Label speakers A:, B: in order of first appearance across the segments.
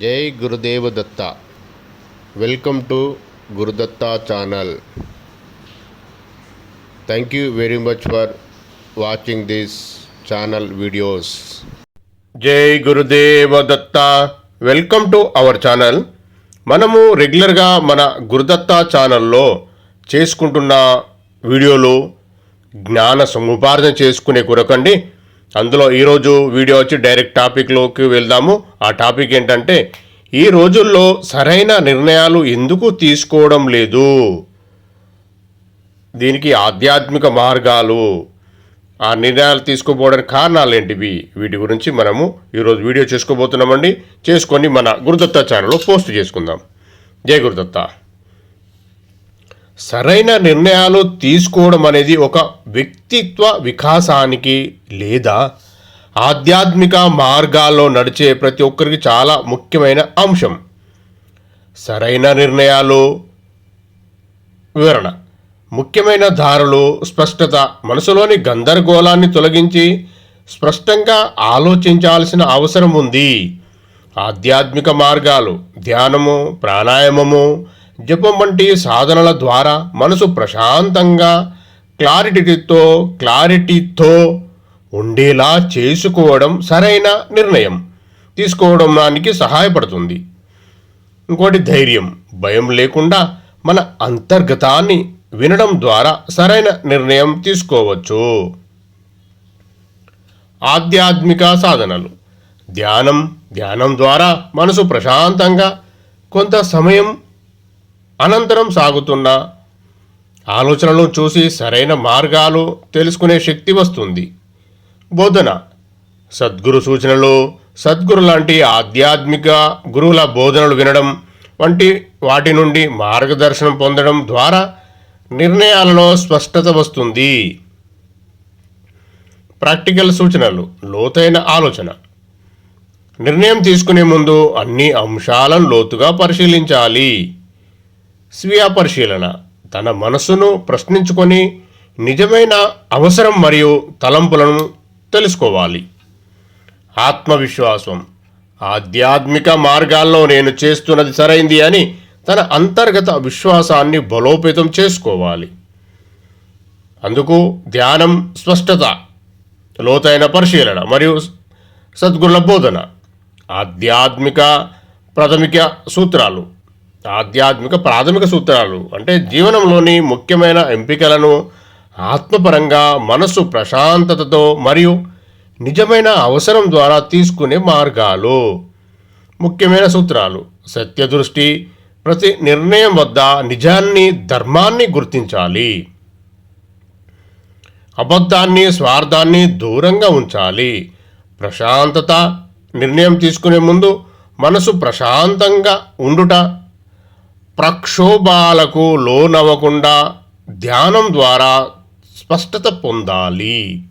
A: జై Gurudeva Datta. Welcome to Gurudatta channel. Thank you very much for watching this channel videos జై Gurudeva Datta. Welcome to our channel. మనము రెగ్యులర్గా మన గురుదత్త ఛానల్లో చేసుకుంటున్న వీడియోలు జ్ఞాన సముపార్జన చేసుకునే కొరకండి. అందులో ఈరోజు వీడియో వచ్చి డైరెక్ట్ టాపిక్లోకి వెళ్దాము. ఆ టాపిక్ ఏంటంటే ఈ రోజుల్లో సరైన నిర్ణయాలు ఎందుకు తీసుకోవడం లేదు? దీనికి ఆధ్యాత్మిక మార్గాలు ఆ నిర్ణయాలు తీసుకోపోవడానికి కారణాలు ఏంటివి వీటి గురించి మనము ఈరోజు వీడియో చేసుకోబోతున్నామండి. చేసుకొని మన గురుదత్త ఛానల్లో పోస్ట్ చేసుకుందాం. జై గురుదత్త. సరైన నిర్ణయాలు తీసుకోవడం అనేది ఒక వ్యక్తిత్వ వికాసానికి లేదా ఆధ్యాత్మిక మార్గాల్లో నడిచే ప్రతి ఒక్కరికి చాలా ముఖ్యమైన అంశం. సరైన నిర్ణయాలు వివరణ. ముఖ్యమైన దారులు స్పష్టత. మనసులోని గందరగోళాన్ని తొలగించి స్పష్టంగా ఆలోచించాల్సిన అవసరం ఉంది. ఆధ్యాత్మిక మార్గాలు ధ్యానము ప్రాణాయామము జపం వంటి సాధనల ద్వారా మనసు ప్రశాంతంగా క్లారిటీతో క్లారిటీతో ఉండేలా చేసుకోవడం సరైన నిర్ణయం. తీసుకోవడానికి సహాయపడుతుంది. ఇంకోటి ధైర్యం. భయం లేకుండా మన అంతర్గతాన్ని వినడం ద్వారా సరైన నిర్ణయం తీసుకోవచ్చు. ఆధ్యాత్మిక సాధనలు. ధ్యానం. ధ్యానం ద్వారా మనసు ప్రశాంతంగా కొంత సమయం అనంతరం సాగుతున్న ఆలోచనలను చూసి సరైన మార్గాలు తెలుసుకునే శక్తి వస్తుంది. బోధన. సద్గురు సూచనలు సద్గురు లాంటి ఆధ్యాత్మిక గురువుల బోధనలు వినడం వంటి వాటి నుండి మార్గదర్శనం పొందడం ద్వారా నిర్ణయాలలో స్పష్టత వస్తుంది. ప్రాక్టికల్ సూచనలు లోతైన ఆలోచన. నిర్ణయం తీసుకునే ముందు అన్ని అంశాలను లోతుగా పరిశీలించాలి. స్వీయ పరిశీలన. తన మనసును ప్రశ్నించుకొని నిజమైన అవసరం మరియు తలంపులను తెలుసుకోవాలి. ఆత్మవిశ్వాసం. ఆధ్యాత్మిక మార్గాల్లో నేను చేస్తున్నది సరైంది అని తన అంతర్గత విశ్వాసాన్ని బలోపేతం చేసుకోవాలి. అందుకు ధ్యానం స్పష్టత లోతైన పరిశీలన మరియు సద్గురుల బోధన. ఆధ్యాత్మిక ప్రాథమిక సూత్రాలు. ఆధ్యాత్మిక ప్రాథమిక సూత్రాలు అంటే జీవనంలోని ముఖ్యమైన ఎంపికలను ఆత్మపరంగా మనసు ప్రశాంతతతో మరియు నిజమైన అవసరం ద్వారా తీసుకునే మార్గాలు. ముఖ్యమైన సూత్రాలు. సత్యదృష్టి ప్రతి నిర్ణయం వద్ద నిజాన్ని ధర్మాన్ని గుర్తించాలి. అబద్ధాన్ని స్వార్థాన్ని దూరంగా ఉంచాలి. ప్రశాంతత నిర్ణయం తీసుకునే ముందు మనసు ప్రశాంతంగా ఉండుట ప్రక్షోభాలకు లోనవ్వకుండా ధ్యానం ద్వారా స్పష్టత పొందాలి.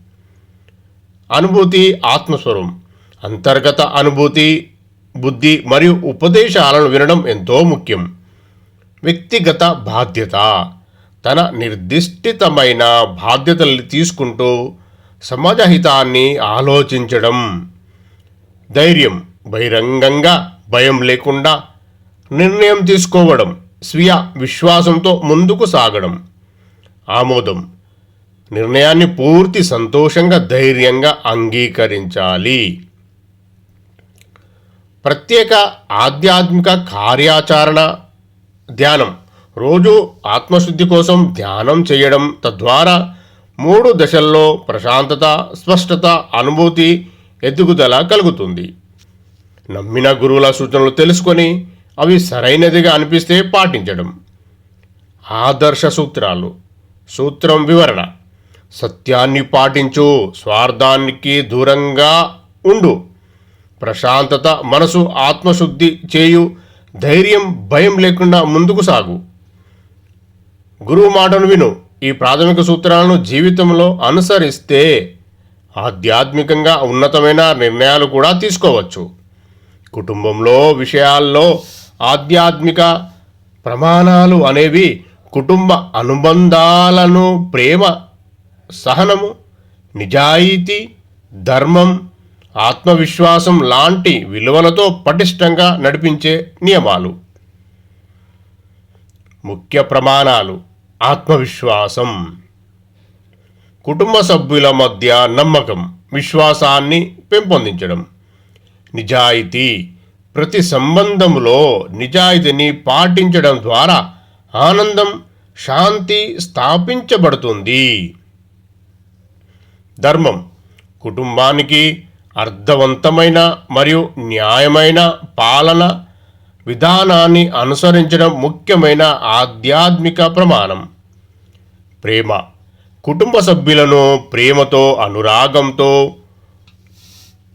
A: అనుభూతి ఆత్మస్వరం అంతర్గత అనుభూతి బుద్ధి మరియు ఉపదేశాలను వినడం ఎంతో ముఖ్యం. వ్యక్తిగత బాధ్యత. తన నిర్దిష్టితమైన బాధ్యతల్ని తీసుకుంటూ సమాజహితాన్ని ఆలోచించడం. ధైర్యం. బహిరంగంగా భయం లేకుండా నిర్ణయం తీసుకోవడం స్వీయ విశ్వాసంతో ముందుకు సాగడం. ఆమోదం. నిర్ణయాన్ని పూర్తి సంతోషంగా ధైర్యంగా అంగీకరించాలి. ప్రత్యేక ఆధ్యాత్మిక కార్యాచరణ ధ్యానం. రోజు ఆత్మశుద్ధి కోసం ధ్యానం చేయడం తద్వారా మూడు దశల్లో ప్రశాంతత స్పష్టత అనుభూతి ఎదుగుదల కలుగుతుంది. నమ్మిన గురువుల సూచనలు తెలుసుకొని అవి సరైనదిగా అనిపిస్తే పాటించడం. ఆదర్శ సూత్రాలు. సూత్రం వివరణ. సత్యాన్ని పాటించు స్వార్థానికి దూరంగా ఉండు. ప్రశాంతత మనసు ఆత్మశుద్ధి చేయు ధైర్యం భయం లేకుండా ముందుకు సాగు. గురువు మాటను విను. ఈ ప్రాథమిక సూత్రాలను జీవితంలో అనుసరిస్తే ఆధ్యాత్మికంగా ఉన్నతమైన నిర్ణయాలు కూడా తీసుకోవచ్చు. కుటుంబంలో విషయాల్లో ఆధ్యాత్మిక ప్రమాణాలు అనేవి కుటుంబ అనుబంధాలను ప్రేమ సహనము నిజాయితీ ధర్మం ఆత్మవిశ్వాసం లాంటి విలువలతో పటిష్టంగా నడిపించే నియమాలు. ముఖ్య ప్రమాణాలు ఆత్మవిశ్వాసం. కుటుంబ సభ్యుల మధ్య నమ్మకం విశ్వాసాన్ని పెంపొందించడం. నిజాయితీ ప్రతి సంబంధంలో నిజాయితీని పాటించడం ద్వారా ఆనందం శాంతి స్థాపించబడుతుంది. ధర్మం కుటుంబానికి అర్థవంతమైన మరియు న్యాయమైన పాలన విధానాన్ని అనుసరించడం ముఖ్యమైన ఆధ్యాత్మిక ప్రమాణం. ప్రేమ కుటుంబ సభ్యులను ప్రేమతో అనురాగంతో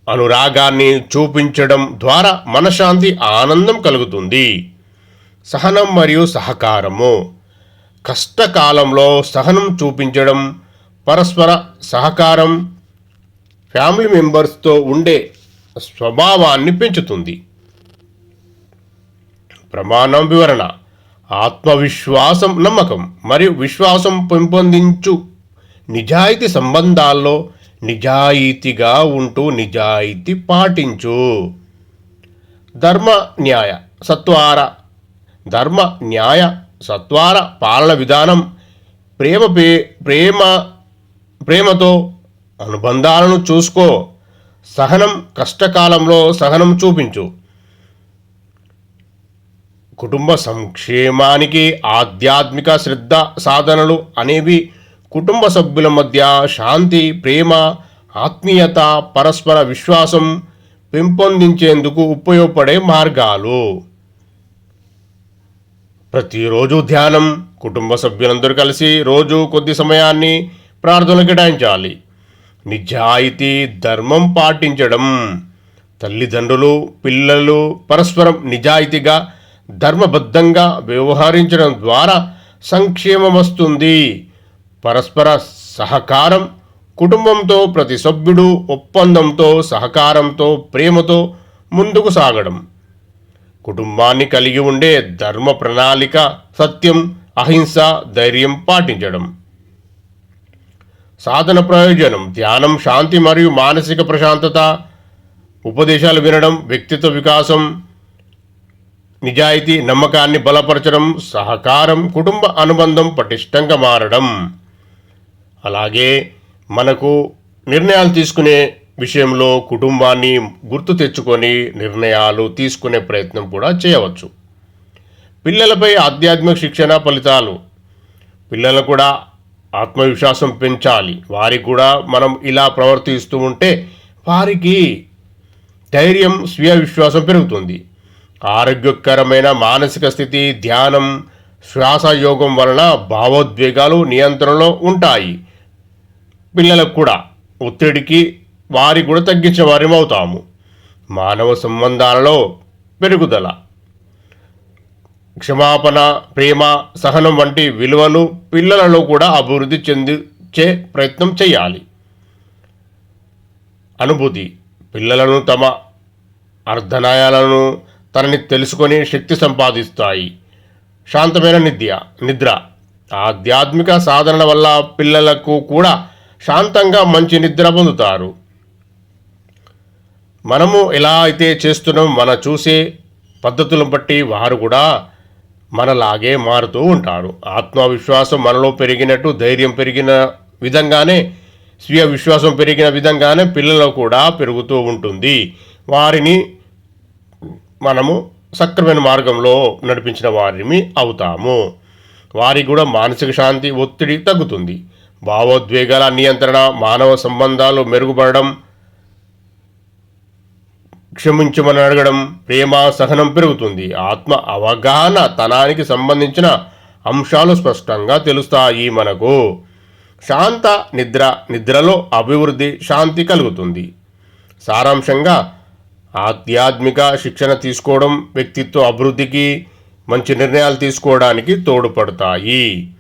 A: అనురాగాన్ని చూపించడం ద్వారా మనశాంతి ఆనందం కలుగుతుంది. సహనం మరియు సహకారము. కష్టకాలంలో సహనం చూపించడం పరస్పర సహకారం ఫ్యామిలీ మెంబర్స్తో ఉండే స్వభావాన్ని పెంచుతుంది. ప్రమాణం వివరణ. ఆత్మవిశ్వాసం నమ్మకం మరియు విశ్వాసం పెంపొందించు నిజాయితీ సంబంధాల్లో నిజాయితీగా ఉంటూ నిజాయితీ పాటించు. ధర్మ న్యాయ సత్వార. ధర్మ న్యాయ సత్వార పాలన విధానం ప్రేమ ప్రేమ ప్రేమతో అనుబంధాలను చూసుకో. సహనం కష్టకాలంలో సహనం చూపించు. కుటుంబ సంక్షేమానికి ఆధ్యాత్మిక శ్రద్ధ సాధనలు అనేవి కుటుంబ సభ్యుల మధ్య శాంతి ప్రేమ ఆత్మీయత పరస్పర విశ్వాసం పెంపొందించేందుకు ఉపయోగపడే మార్గాలు. ప్రతిరోజు ధ్యానం కుటుంబ సభ్యులందరూ కలిసి రోజు కొద్ది సమయాన్ని ప్రార్థన కేటాయించాలి. నిజాయితీ ధర్మం పాటించడం. తల్లిదండ్రులు పిల్లలు పరస్పరం నిజాయితీగా ధర్మబద్ధంగా వ్యవహరించడం ద్వారా సంక్షేమం వస్తుంది. పరస్పర సహకారం కుటుంబంతో ప్రతి సభ్యుడు ఒప్పందంతో సహకారంతో ప్రేమతో ముందుకు సాగడం. కుటుంబాన్ని కలిగి ఉండే ధర్మ ప్రణాళిక సత్యం అహింస ధైర్యం పాటించడం. సాధన ప్రయోజనం ధ్యానం శాంతి మరియు మానసిక ప్రశాంతత. ఉపదేశాలు వినడం వ్యక్తిత్వ వికాసం. నిజాయితీ నమ్మకాన్ని బలపరచడం సహకారం కుటుంబ అనుబంధం పటిష్టంగా మారడం. అలాగే మనకు నిర్ణయాలు తీసుకునే విషయంలో కుటుంబాన్ని గుర్తు తెచ్చుకొని నిర్ణయాలు తీసుకునే ప్రయత్నం కూడా చేయవచ్చు. పిల్లలపై ఆధ్యాత్మిక శిక్షణ ఫలితాలు. పిల్లలు కూడా ఆత్మవిశ్వాసం పెంచాలి. వారికి కూడా మనం ఇలా ప్రవర్తిస్తూ ఉంటే వారికి ధైర్యం స్వీయ విశ్వాసం పెరుగుతుంది. ఆరోగ్యకరమైన మానసిక స్థితి ధ్యానం శ్వాస యోగం వలన భావోద్వేగాలు నియంత్రణలో ఉంటాయి. పిల్లలకు కూడా ఒత్తిడికి వారి కూడా తగ్గించే అవుతాము మానవ సంబంధాలలో పెరుగుదల. క్షమాపణ ప్రేమ సహనం వంటి విలువలు పిల్లలలో కూడా అభివృద్ధి చెందించే ప్రయత్నం చేయాలి. అనుభూతి. పిల్లలను తమ అర్ధనాయాలను తనని తెలుసుకొని శక్తి సంపాదిస్తాయి. శాంతమైన నిద్య నిద్ర. ఆధ్యాత్మిక సాధనల వల్ల పిల్లలకు కూడా శాంతంగా మంచి నిద్ర పొందుతారు. మనము ఎలా అయితే చేస్తున్నాం మన చూసే పద్ధతులను బట్టి వారు కూడా మనలాగే మారుతూ ఉంటారు. ఆత్మవిశ్వాసం మనలో పెరిగినట్టు ధైర్యం పెరిగిన విధంగానే స్వీయ విశ్వాసం పెరిగిన విధంగానే పిల్లలు కూడా పెరుగుతూ ఉంటుంది. వారిని మనము సక్రమైన మార్గంలో నడిపించిన వారిని అవుతాము. వారికి కూడా మానసిక శాంతి ఒత్తిడి తగ్గుతుంది. భావోద్వేగాల నియంత్రణ మానవ సంబంధాలు మెరుగుపడడం క్షమించమని అడగడం ప్రేమ సహనం పెరుగుతుంది. ఆత్మ అవగాహన తనానికి సంబంధించిన అంశాలు స్పష్టంగా తెలుస్తాయి మనకు. శాంత నిద్ర నిద్రలో అభివృద్ధి శాంతి కలుగుతుంది. సారాంశంగా ఆధ్యాత్మిక శిక్షణ తీసుకోవడం వ్యక్తిత్వ అభివృద్ధికి మంచి నిర్ణయాలు తీసుకోవడానికి తోడ్పడతాయి.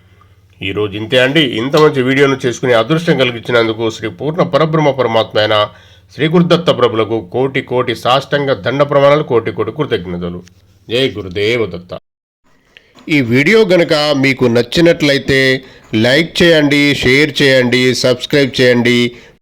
A: ఈరోజు ఇంతే అండి. ఇంత మంచి వీడియోను చేసుకునే అదృష్టం కలిగించినందుకు శ్రీ పూర్ణ పరబ్రహ్మ పరమాత్మ అయిన శ్రీ గురుదత్త ప్రభులకు కోటి కోటి సాష్టంగ దండ ప్రమాణాలు కోటి కోటి కృతజ్ఞతలు. జై గురుదేవదత్త ఈ వీడియో గనక మీకు నచ్చినట్లయితే లైక్ చేయండి షేర్ చేయండి సబ్స్క్రైబ్ చేయండి.